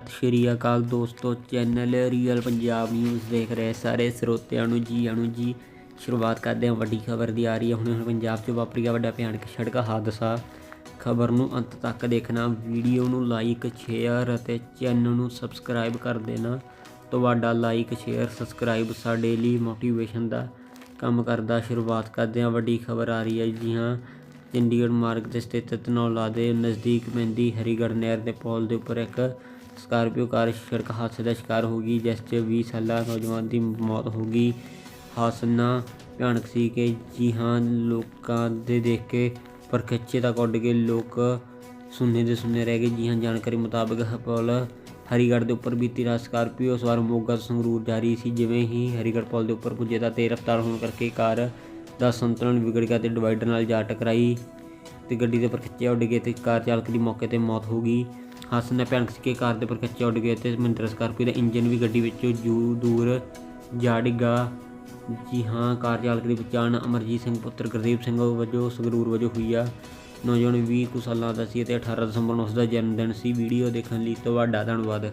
ਸਤਿ ਸ਼੍ਰੀ ਅਕਾਲ ਦੋਸਤੋ, channel real Punjab news ਦੇਖ ਰਹੇ ਸਾਰੇ ਸਰੋਤਿਆਂ ਨੂੰ ਜੀ ਆਣੂ ਜੀ। ਸ਼ੁਰੂਆਤ ਕਰਦੇ ਹਾਂ ਵੱਡੀ ਖਬਰ ਦੀ ਆ ਰਹੀ ਹੈ। ਹੁਣ ਹੁਣ ਪੰਜਾਬ 'ਚ ਵਾਪਰੀ ਗਿਆ ਵੱਡਾ ਭਿਆਨਕ ਸੜਕ ਹਾਦਸਾ। ਖਬਰ ਨੂੰ ਅੰਤ ਤੱਕ ਦੇਖਣਾ, ਵੀਡੀਓ ਨੂੰ ਲਾਈਕ ਸ਼ੇਅਰ ਅਤੇ ਚੈਨਲ ਨੂੰ ਸਬਸਕ੍ਰਾਈਬ ਕਰ ਦੇਣਾ। ਤੁਹਾਡਾ ਲਾਈਕ ਸ਼ੇਅਰ ਸਬਸਕ੍ਰਾਈਬ ਸਾਡੇ ਲਈ ਮੋਟੀਵੇਸ਼ਨ ਦਾ ਕੰਮ ਕਰਦਾ। ਸ਼ੁਰੂਆਤ ਕਰਦੇ ਹਾਂ ਵੱਡੀ ਖਬਰ ਆ ਰਹੀ ਹੈ ਜੀ ਹਾਂ ਚੰਡੀਗੜ੍ਹ ਮਾਰਗ ਤੇ ਸਥਿਤ ਤਨੌਲਾ ਦੇ ਨਜ਼ਦੀਕ ਪੈਂਦੀ ਹਰੀਗੜ੍ਹ ਨਹਿਰ ਦੇ ਪੁਲ ਦੇ ਉੱਪਰ ਇੱਕ ਸਕਾਰਪੀਓ ਕਾਰ ਸੜਕ ਹਾਦਸੇ ਦਾ ਸ਼ਿਕਾਰ ਹੋ ਗਈ, ਜਿਸ 'ਚ 20 ਸਾਲਾ ਨੌਜਵਾਨ ਦੀ ਮੌਤ ਹੋ ਗਈ। ਹਾਦਸਾ ਭਿਆਨਕ ਸੀ ਕਿ ਜੀ ਹਾਂ, ਲੋਕਾਂ ਦੇ ਦੇਖ ਕੇ ਪਰਖਿੱਚੇ ਤੱਕ ਉੱਡ ਕੇ ਲੋਕ ਸੁੰਨੇ ਦੇ ਸੁੰਨੇ ਰਹਿ ਗਏ। ਜੀ ਹਾਂ, ਜਾਣਕਾਰੀ ਮੁਤਾਬਕ ਇਹ ਹਰੀਗੜ੍ਹ ਦੇ ਉੱਪਰ ਬੀਤੀ ਰਾਤ ਸਕਾਰਪੀਓ ਸਵਾਰ ਮੋਗਾ ਤੋਂ ਸੰਗਰੂਰ ਜਾ ਰਹੀ ਸੀ, ਜਿਵੇਂ ਹੀ ਹਰੀਗੜ੍ਹ ਪੁਲ ਦੇ ਉੱਪਰ ਪੁੱਜੇ ਤਾਂ ਤੇਜ਼ ਰਫ਼ਤਾਰ ਹੋਣ ਕਰਕੇ ਕਾਰ ਦਾ ਸੰਤੁਲਨ ਵਿਗੜ ਗਿਆ ਤੇ ਡਿਵਾਈਡਰ ਨਾਲ ਜਾ ਟਕਰਾਈ ਤੇ ਗੱਡੀ ਦੇ ਉੱਪਰ ਪਰਖੱਚੇ ਉੱਡ ਗਏ ਤੇ ਕਾਰ ਚਾਲਕ ਦੀ ਮੌਕੇ ਤੇ ਮੌਤ ਹੋ ਗਈ। ਹਾਦਸੇ ਨੇ ਭਿਆਨਕ ਸੀ ਕਾਰ ਦੇ ਪਰਖੱਚੇ ਉੱਡ ਗਏ ਤੇ ਮਹਿੰਦਰਾ ਸਕਾਰਪੀਓ ਦਾ ਇੰਜਨ ਵੀ ਗੱਡੀ ਵਿੱਚੋਂ ਜੂ ਦੂਰ ਜਾ ਡਿੱਗਾ। ਜੀ ਹਾਂ, ਕਾਰ ਚਾਲਕ ਦੀ ਪਛਾਣ ਅਮਰਜੀਤ ਸਿੰਘ, ਪੁੱਤਰ ਗੁਰਦੀਪ ਸਿੰਘ ਵਜੋਂ ਸੰਗਰੂਰ ਵਜੋਂ ਹੋਈ ਆ। ਨੌਜਵਾਨ 20 ਕੁ ਸਾਲਾਂ ਦਾ ਸੀ ਅਤੇ 18 ਦਸੰਬਰ ਨੂੰ ਉਸ ਦਾ ਜਨਮ ਦਿਨ ਸੀ। ਵੀਡੀਓ ਦੇਖਣ ਲਈ ਤੁਹਾਡਾ ਧੰਨਵਾਦ।